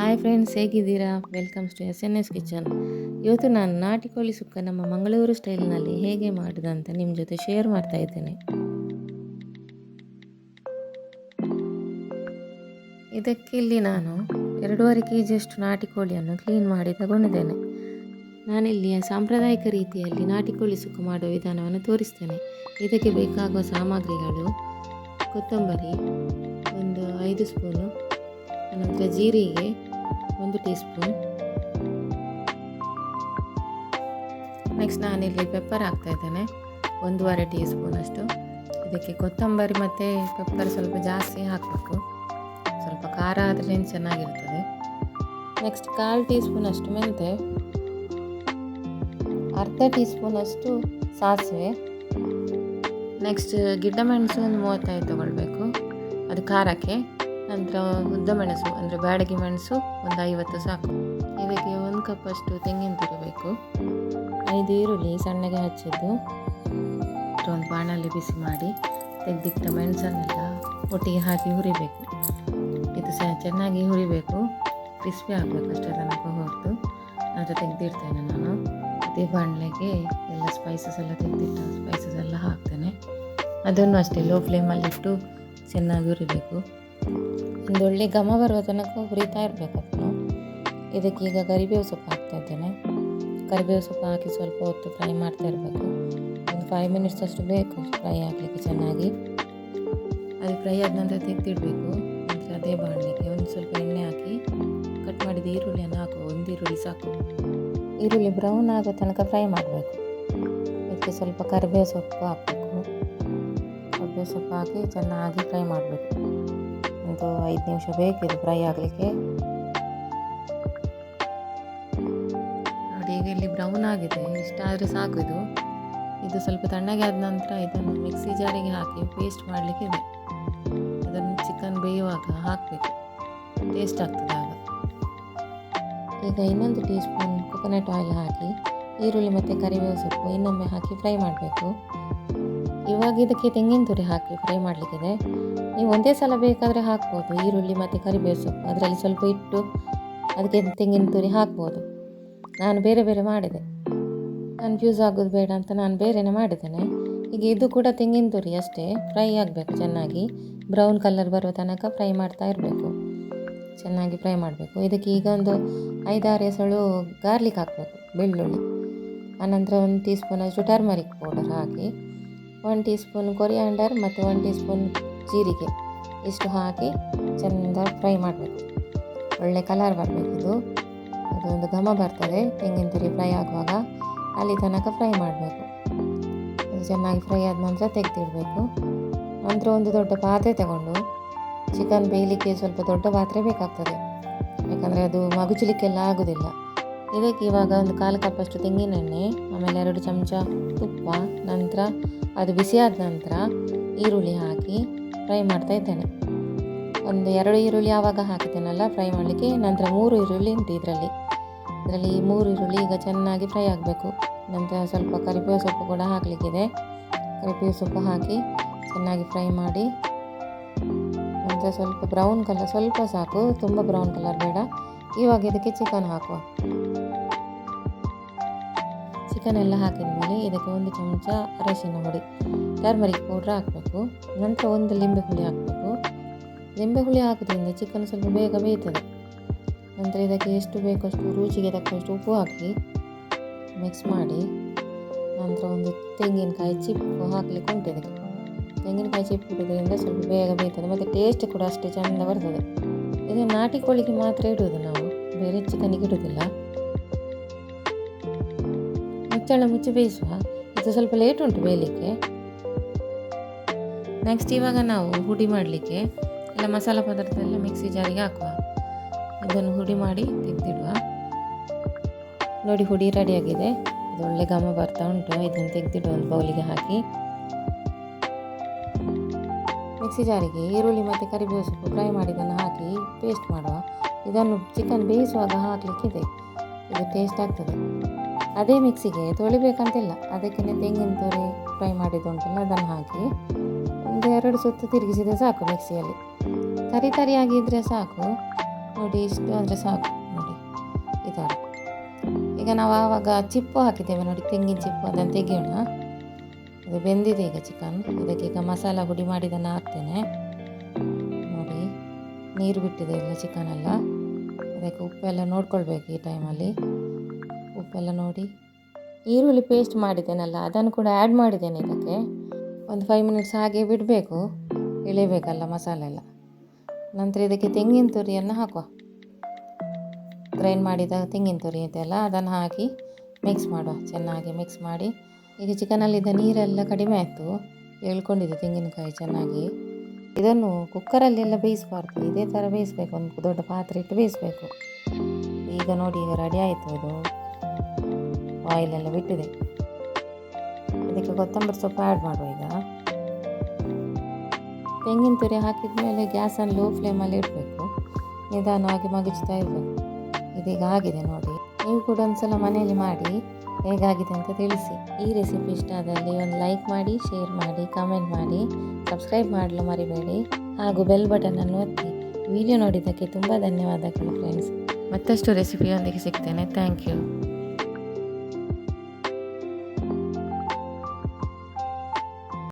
Hi friends, ಹೇಗಿದ್ದೀರಾ? Welcomes to S N S kitchen. ಇವತ್ತು ನಾನು ನಾಟಿ ಕೋಳಿ ಸುಕ್ಕ ನಮ್ಮ ಮಂಗಳೂರು ಸ್ಟೈಲ್ನಲ್ಲಿ ಹೇಗೆ ಮಾಡಿದಂತ ನಿಮ್ಮ ಜೊತೆ ಶೇರ್ ಮಾಡ್ತಾ ಇದ್ದೇನೆ. ಇದಕ್ಕೆ ಇಲ್ಲಿ ನಾನು ಎರಡೂವರೆ ಕೆ ಜಿಯಷ್ಟು ನಾಟಿ ಕೋಳಿಯನ್ನು ಕ್ಲೀನ್ ಮಾಡಿ ತಗೊಂಡಿದ್ದೇನೆ. ನಾನಿಲ್ಲಿ ಸಾಂಪ್ರದಾಯಿಕ ರೀತಿಯಲ್ಲಿ ನಾಟಿ ಕೋಳಿ ಸುಕ್ಕ ಮಾಡುವ ವಿಧಾನವನ್ನು ತೋರಿಸ್ತೇನೆ. ಇದಕ್ಕೆ ಬೇಕಾಗುವ ಸಾಮಗ್ರಿಗಳು ಕೊತ್ತಂಬರಿ, ಒಂದು ಐದು ಸ್ಪೂನು, ಅನಂತರ ಜೀರಿಗೆ ಒಂದು ಟೀ ಸ್ಪೂನ್ ನೆಕ್ಸ್ಟ್ ನಾನಿಲ್ಲಿ ಪೆಪ್ಪರ್ ಹಾಕ್ತಾ ಇದ್ದೇನೆ. ಒಂದೂವರೆ ಟೀ ಸ್ಪೂನ್ ಅಷ್ಟು. ಇದಕ್ಕೆ ಕೊತ್ತಂಬರಿ ಮತ್ತು ಪೆಪ್ಪರ್ ಸ್ವಲ್ಪ ಜಾಸ್ತಿ ಹಾಕಬೇಕು. ಸ್ವಲ್ಪ ಖಾರ ಆದರೆ ಚೆನ್ನಾಗಿರ್ತದೆ. ನೆಕ್ಸ್ಟ್ ಕಾಲು ಟೀ ಸ್ಪೂನ್ ಅಷ್ಟು ಮೆಂತೆ ಅರ್ಧ ಟೀ ಸ್ಪೂನ್ ಅಷ್ಟು ಸಾಸಿವೆ. ನೆಕ್ಸ್ಟ್ ಗಿಡ್ಡ ಮೆಣಸು ಒಂದು ಮೂವತ್ತೈದು ತೊಗೊಳ್ಬೇಕು. ಅದು ಖಾರಕ್ಕೆ. ನಂತರ ಉದ್ದ ಮೆಣಸು, ಅಂದರೆ ಬ್ಯಾಡಗಿ ಮೆಣಸು ಒಂದು ಐವತ್ತು ಸಾಕು. ಇದಕ್ಕೆ ಒಂದು ಕಪ್ಪಷ್ಟು ತೆಂಗಿನ ತುರಿ ಬೇಕು. ಐದು ಈರುಳ್ಳಿ ಸಣ್ಣಗೆ ಹಚ್ಚಿದ್ದು ಒಂದು ಬಾಣಲ್ಲಿ ಬಿಸಿ ಮಾಡಿ ತೆಗೆದಿಟ್ಟ ಮೆಣಸನ್ನೆಲ್ಲ ಒಟ್ಟಿಗೆ ಹಾಕಿ ಹುರಿಬೇಕು. ಇದು ಸಹ ಚೆನ್ನಾಗಿ ಹುರಿಬೇಕು. ಕ್ರಿಸ್ಪಿ ಆಗಬೇಕು ಅಷ್ಟೇ ತನಕ ಹೊರತು ಅದು ತೆಗೆದಿಡ್ತೇನೆ ನಾನು. ಅದೇ ಬಾಣಲೆಗೆ ಎಲ್ಲ ಸ್ಪೈಸಸ್ ಎಲ್ಲ ತೆಗೆದಿಟ್ಟು ಸ್ಪೈಸಸ್ ಎಲ್ಲ ಹಾಕ್ತೇನೆ. ಅದನ್ನು ಅಷ್ಟೇ ಲೋ ಫ್ಲೇಮಲ್ಲಿಟ್ಟು ಚೆನ್ನಾಗಿ ಹುರಿಬೇಕು. ಒಂದು ಒಳ್ಳೆ ಘಮ ಬರುವ ತನಕ ಹುರಿತಾ ಇರಬೇಕು ಅದನ್ನು. ಇದಕ್ಕೆ ಈಗ ಕರಿಬೇವು ಸೊಪ್ಪು ಹಾಕ್ತಾ ಇದ್ದೇನೆ. ಕರಿಬೇವು ಸೊಪ್ಪು ಹಾಕಿ ಸ್ವಲ್ಪ ಹೊತ್ತು ಫ್ರೈ ಮಾಡ್ತಾ ಇರಬೇಕು. ಒಂದು ಫೈವ್ ಮಿನಿಟ್ಸ್ ಅಷ್ಟು ಬೇಕು ಫ್ರೈ ಆಗಲಿಕ್ಕೆ ಚೆನ್ನಾಗಿ. ಅದು ಫ್ರೈ ಆದ ನಂತರ ತೆಗೆದಿಡಬೇಕು. ಅದೇ ಬಾಣಲಿಗೆ ಒಂದು ಸ್ವಲ್ಪ ಎಣ್ಣೆ ಹಾಕಿ ಕಟ್ ಮಾಡಿದ ಈರುಳ್ಳಿಯನ್ನು ಹಾಕು ಒಂದು ಈರುಳ್ಳಿ ಸಾಕು. ಈರುಳ್ಳಿ ಬ್ರೌನ್ ಆಗೋ ತನಕ ಫ್ರೈ ಮಾಡಬೇಕು. ಇದಕ್ಕೆ ಸ್ವಲ್ಪ ಕರಿಬೇವು ಸೊಪ್ಪು ಹಾಕಬೇಕು. ಕರಿಬೇವು ಸೊಪ್ಪು ಹಾಕಿ ಚೆನ್ನಾಗಿ ಫ್ರೈ ಮಾಡಬೇಕು. ಒಂದು ಐದು ನಿಮಿಷ ಬೇಕಿದೆ ಫ್ರೈ ಆಗಲಿಕ್ಕೆ. ನೋಡಿ, ಈಗ ಇಲ್ಲಿ ಬ್ರೌನ್ ಆಗಿದೆ. ಇಷ್ಟಾದರೆ ಸಾಕು ಇದು. ಇದು ಸ್ವಲ್ಪ ತಣ್ಣಗೆ ಆದ ನಂತರ ಇದನ್ನು ಮಿಕ್ಸಿ ಜಾರಿಗೆ ಹಾಕಿ ಪೇಸ್ಟ್ ಮಾಡಲಿಕ್ಕೆ ಇದೆ. ಅದನ್ನು ಚಿಕನ್ ಬೇಯುವಾಗ ಹಾಕಬೇಕು. ಟೇಸ್ಟ್ ಆಗ್ತದೆ ಆಗ. ಈಗ ಇನ್ನೊಂದು ಟೀ ಸ್ಪೂನ್ ಕೊಕೊನಟ್ ಆಯಿಲ್ ಹಾಕಿ, ಈರುಳ್ಳಿ ಮತ್ತು ಕರಿಬೇವು ಸೊಪ್ಪು ಇನ್ನೊಮ್ಮೆ ಹಾಕಿ ಫ್ರೈ ಮಾಡಬೇಕು. ಇವಾಗ ಇದಕ್ಕೆ ತೆಂಗಿನ ತುರಿ ಹಾಕಿ ಫ್ರೈ ಮಾಡಲಿಕ್ಕಿದೆ. ನೀವು ಒಂದೇ ಸಲ ಬೇಕಾದರೆ ಹಾಕ್ಬೋದು. ಈರುಳ್ಳಿ ಮತ್ತು ಕರಿಬೇವು ಸೊಪ್ಪು ಅದರಲ್ಲಿ ಸ್ವಲ್ಪ ಇಟ್ಟು ಅದಕ್ಕೆ ತೆಂಗಿನ ತುರಿ ಹಾಕ್ಬೋದು. ನಾನು ಬೇರೆ ಬೇರೆ ಮಾಡಿದೆ. ಕನ್ಫ್ಯೂಸ್ ಆಗೋದು ಬೇಡ ಅಂತ ನಾನು ಬೇರೆನೇ ಮಾಡಿದ್ದೇನೆ. ಈಗ ಇದು ಕೂಡ ತೆಂಗಿನ ತುರಿ ಅಷ್ಟೇ. ಫ್ರೈ ಆಗಬೇಕು ಚೆನ್ನಾಗಿ. ಬ್ರೌನ್ ಕಲರ್ ಬರೋ ತನಕ ಫ್ರೈ ಮಾಡ್ತಾ ಇರಬೇಕು. ಚೆನ್ನಾಗಿ ಫ್ರೈ ಮಾಡಬೇಕು. ಇದಕ್ಕೆ ಈಗ ಒಂದು ಐದಾರು ಎಸಳು ಗಾರ್ಲಿಕ್ ಹಾಕಬೇಕು ಬೆಳ್ಳುಳ್ಳಿ. ಆನಂತರ ಒಂದು ಟೀ ಸ್ಪೂನ್ ಅಷ್ಟು ಟರ್ಮರಿಕ್ ಪೌಡರ್ ಹಾಕಿ. ಒನ್ ಟೀ ಸ್ಪೂನ್ ಕೊರಿಯಾಂಡರ್ ಮತ್ತು ಒನ್ ಟೀ ಸ್ಪೂನ್ ಜೀರಿಗೆ. ಇಷ್ಟು ಹಾಕಿ ಚೆಂದ ಫ್ರೈ ಮಾಡಬೇಕು. ಒಳ್ಳೆ ಕಲರ್ ಬರಬೇಕು ಇದು. ಅದೊಂದು ಘಮ ಬರ್ತದೆ, ತೆಂಗಿನ ತುರಿ ಫ್ರೈ ಆಗುವಾಗ. ಅಲ್ಲಿ ತನಕ ಫ್ರೈ ಮಾಡಬೇಕು. ಅದು ಚೆನ್ನಾಗಿ ಫ್ರೈ ಆದ ನಂತರ ತೆಗೆದಿಡಬೇಕು. ನಂತರ ಒಂದು ದೊಡ್ಡ ಪಾತ್ರೆ ತಗೊಂಡು, ಚಿಕನ್ ಬೇಯಲಿಕ್ಕೆ ಸ್ವಲ್ಪ ದೊಡ್ಡ ಪಾತ್ರೆ ಬೇಕಾಗ್ತದೆ. ಯಾಕಂದರೆ ಅದು ಮಗುಚಲಿಕ್ಕೆಲ್ಲ ಆಗೋದಿಲ್ಲ. ಇದಕ್ಕೆ ಇವಾಗ ಒಂದು ಕಾಲು ಕಪ್ಪಷ್ಟು ತೆಂಗಿನೆಣ್ಣೆ, ಆಮೇಲೆ ಎರಡು ಚಮಚ ತುಪ್ಪ ನಂತರ ಅದು ಬಿಸಿಯಾದ ನಂತರ ಈರುಳ್ಳಿ ಹಾಕಿ ಫ್ರೈ ಮಾಡ್ತಾ ಇದ್ದೇನೆ. ಒಂದು ಎರಡು ಈರುಳ್ಳಿ ಆವಾಗ ಹಾಕಿದ್ದೇನಲ್ಲ, ಫ್ರೈ ಮಾಡಲಿಕ್ಕೆ ನಂತರ ಮೂರು ಈರುಳ್ಳಿ ಉಂಟು ಇದರಲ್ಲಿ. ಇದರಲ್ಲಿ ಮೂರು ಈರುಳ್ಳಿ ಈಗ ಚೆನ್ನಾಗಿ ಫ್ರೈ ಆಗಬೇಕು. ನಂತರ ಸ್ವಲ್ಪ ಕರಿಬೇವು ಸೊಪ್ಪು ಕೂಡ ಹಾಕಲಿಕ್ಕಿದೆ. ಕರಿಬೇವು ಸೊಪ್ಪು ಹಾಕಿ ಚೆನ್ನಾಗಿ ಫ್ರೈ ಮಾಡಿ, ನಂತರ ಸ್ವಲ್ಪ ಬ್ರೌನ್ ಕಲರ್, ಸ್ವಲ್ಪ ಸಾಕು, ತುಂಬ ಬ್ರೌನ್ ಕಲರ್ ಬೇಡ. ಇವಾಗ ಇದಕ್ಕೆ ಚಿಕನ್ ಹಾಕುವ. ಚಿಕನ್ ಎಲ್ಲ ಹಾಕಿದ ಮೇಲೆ ಇದಕ್ಕೆ ಒಂದು ಚಮಚ ಅರಶಿನ ಹುಡಿ ಟರ್ಮರಿಕ್ ಪೌಡ್ರ್ ಹಾಕಬೇಕು. ನಂತರ ಒಂದು ಲಿಂಬೆ ಹುಳಿ ಹಾಕಬೇಕು. ಲಿಂಬೆ ಹುಳಿ ಹಾಕೋದ್ರಿಂದ ಚಿಕನ್ ಸ್ವಲ್ಪ ಬೇಗ ಬೇಯ್ತದೆ. ನಂತರ ಇದಕ್ಕೆ ಎಷ್ಟು ಬೇಕಷ್ಟು ರುಚಿಗೆ ತಕ್ಕಷ್ಟು ಉಪ್ಪು ಹಾಕಿ ಮಿಕ್ಸ್ ಮಾಡಿ. ನಂತರ ಒಂದು ತೆಂಗಿನಕಾಯಿ ಚಿಪ್ಪು ಹಾಕಲಿಕ್ಕೆ ಉಂಟು ಇದಕ್ಕೆ. ತೆಂಗಿನಕಾಯಿ ಚಿಪ್ಪು ಇಡೋದ್ರಿಂದ ಸ್ವಲ್ಪ ಬೇಗ ಬೇಯ್ತದೆ, ಮತ್ತು ಟೇಸ್ಟ್ ಕೂಡ ಅಷ್ಟೇ ಚೆಂದ ಬರ್ತದೆ. ಇದು ನಾಟಿ ಕೋಳಿಗೆ ಮಾತ್ರ ಇಡುವುದು ನಾವು, ಬೇರೆ ಚಿಕನಿಗೆ ಇಡುವುದಿಲ್ಲ ಮುಚ್ಚಳ ಮುಚ್ಚಿ ಬೇಯಿಸುವ. ಇದು ಸ್ವಲ್ಪ ಲೇಟ್ ಉಂಟು ಬೇಯಲಿಕ್ಕೆ. ನೆಕ್ಸ್ಟ್ ಇವಾಗ ನಾವು ಹುಡಿ ಮಾಡಲಿಕ್ಕೆ ಎಲ್ಲ ಮಸಾಲ ಪದಾರ್ಥ ಎಲ್ಲ ಮಿಕ್ಸಿ ಜಾರಿಗೆ ಹಾಕುವ. ಇದನ್ನು ಹುಡಿ ಮಾಡಿ ತೆಗೆದಿಡುವ. ನೋಡಿ ಹುಡಿ ರೆಡಿಯಾಗಿದೆ ಇದು ಒಳ್ಳೆ ಘಮ ಬರ್ತಾ ಉಂಟು. ಇದನ್ನು ತೆಗೆದಿಡುವ ಒಂದು ಬೌಲಿಗೆ ಹಾಕಿ. ಮಿಕ್ಸಿ ಜಾರಿಗೆ ಈರುಳ್ಳಿ ಮತ್ತು ಕರಿಬೇವು ಸೊಪ್ಪು ಫ್ರೈ ಮಾಡಿದ್ದನ್ನು ಹಾಕಿ ಪೇಸ್ಟ್ ಮಾಡುವ. ಇದನ್ನು ಚಿಕನ್ ಬೇಯಿಸುವಾಗ ಹಾಕಲಿಕ್ಕಿದೆ. ಇದು ಟೇಸ್ಟ್ ಆಗ್ತದೆ. ಅದೇ ಮಿಕ್ಸಿಗೆ ತೊಳಿಬೇಕಂತಿಲ್ಲ. ಅದಕ್ಕೆ ತೆಂಗಿನ ತುರಿ ಫ್ರೈ ಮಾಡಿದ್ದುಂಟಲ್ಲ, ಅದನ್ನು ಹಾಕಿ ಒಂದು ಎರಡು ಸುತ್ತು ತಿರುಗಿಸಿದರೆ ಸಾಕು ಮಿಕ್ಸಿಯಲ್ಲಿ. ತರಿ ತರಿಯಾಗಿದ್ದರೆ ಸಾಕು. ನೋಡಿ, ಇಷ್ಟು ಅಂದರೆ ಸಾಕು. ನೋಡಿ ಈ ಈಗ ನಾವು ಆವಾಗ ಚಿಪ್ಪು ಹಾಕಿದ್ದೇವೆ ನೋಡಿ, ತೆಂಗಿನ ಚಿಪ್ಪು, ಅದನ್ನು ತೆಗೆಯೋಣ. ಅದು ಬೆಂದಿದೆ ಈಗ ಚಿಕನ್. ಇದಕ್ಕೆ ಈಗ ಮಸಾಲ ಪುಡಿ ಮಾಡಿದ್ದನ್ನು ಹಾಕ್ತೇನೆ. ನೋಡಿ, ನೀರು ಬಿಟ್ಟಿದೆ ಇಲ್ಲ ಚಿಕನ್ ಎಲ್ಲ. ಅದಕ್ಕೆ ಉಪ್ಪೆಲ್ಲ ನೋಡ್ಕೊಳ್ಬೇಕು ಈ ಟೈಮಲ್ಲಿ ಉಪ್ಪೆಲ್ಲ ನೋಡಿ. ಈರುಳ್ಳಿ ಪೇಸ್ಟ್ ಮಾಡಿದ್ದೇನಲ್ಲ, ಅದನ್ನು ಕೂಡ ಆ್ಯಡ್ ಮಾಡಿದ್ದೇನೆ ಇದಕ್ಕೆ. ಒಂದು ಫೈವ್ ಮಿನಿಟ್ಸ್ ಹಾಗೆ ಬಿಡಬೇಕು. ಇಳಿಬೇಕಲ್ಲ ಮಸಾಲೆ ಎಲ್ಲ. ನಂತರ ಇದಕ್ಕೆ ತೆಂಗಿನ ತುರಿಯನ್ನು ಹಾಕುವ. ಗ್ರೈಂಡ್ ಮಾಡಿದ ತೆಂಗಿನ ತುರಿ ಇದೆಲ್ಲ ಅದನ್ನು ಹಾಕಿ ಮಿಕ್ಸ್ ಮಾಡುವ. ಚೆನ್ನಾಗಿ ಮಿಕ್ಸ್ ಮಾಡಿ. ಈಗ ಚಿಕನಲ್ಲಿದ್ದ ನೀರೆಲ್ಲ ಕಡಿಮೆ ಆಯಿತು. ಎಳ್ಕೊಂಡಿದೆ ತೆಂಗಿನಕಾಯಿ ಚೆನ್ನಾಗಿ. ಇದನ್ನು ಕುಕ್ಕರಲ್ಲೆಲ್ಲ ಬೇಯಿಸಬಾರ್ದು. ಇದೇ ಥರ ಬೇಯಿಸಬೇಕು. ಒಂದು ದೊಡ್ಡ ಪಾತ್ರೆ ಇಟ್ಟು ಬೇಯಿಸಬೇಕು. ಈಗ ನೋಡಿ, ಈಗ ರೆಡಿ ಆಯಿತು ಇದು. ಆಯಿಲೆಲ್ಲ ಬಿಟ್ಟಿದೆ. ಇದಕ್ಕೆ ಕೊತ್ತಂಬರಿ ಸೊಪ್ಪು ಆ್ಯಡ್ ಮಾಡುವ ಈಗ. ತೆಂಗಿನ ತುರಿ ಹಾಕಿದ ಮೇಲೆ ಗ್ಯಾಸನ್ನು ಲೋ ಫ್ಲೇಮಲ್ಲಿ ಇಡಬೇಕು. ನಿಧಾನವಾಗಿ ಮಗಿಸ್ತಾ ಇರಬೇಕು ಇದೀಗ ಆಗಿದೆ ನೋಡಿ. ನೀವು ಕೂಡ ಒಂದ್ಸಲ ಮನೆಯಲ್ಲಿ ಮಾಡಿ ಹೇಗಾಗಿದೆ ಅಂತ ತಿಳಿಸಿ. ಈ ರೆಸಿಪಿ ಇಷ್ಟ ಆದಲ್ಲಿ ಒಂದು ಲೈಕ್ ಮಾಡಿ ಶೇರ್ ಮಾಡಿ ಕಮೆಂಟ್ ಮಾಡಿ. ಸಬ್ಸ್ಕ್ರೈಬ್ ಮಾಡಲು ಮರಿಬೇಡಿ. ಹಾಗೂ ಬೆಲ್ ಬಟನನ್ನು ಒತ್ತಿ. ವಿಡಿಯೋ ನೋಡಿದ್ದಕ್ಕೆ ತುಂಬ ಧನ್ಯವಾದಗಳು ಫ್ರೆಂಡ್ಸ್ ಮತ್ತಷ್ಟು ರೆಸಿಪಿಯೊಂದಿಗೆ ಸಿಗ್ತೇನೆ. Thank you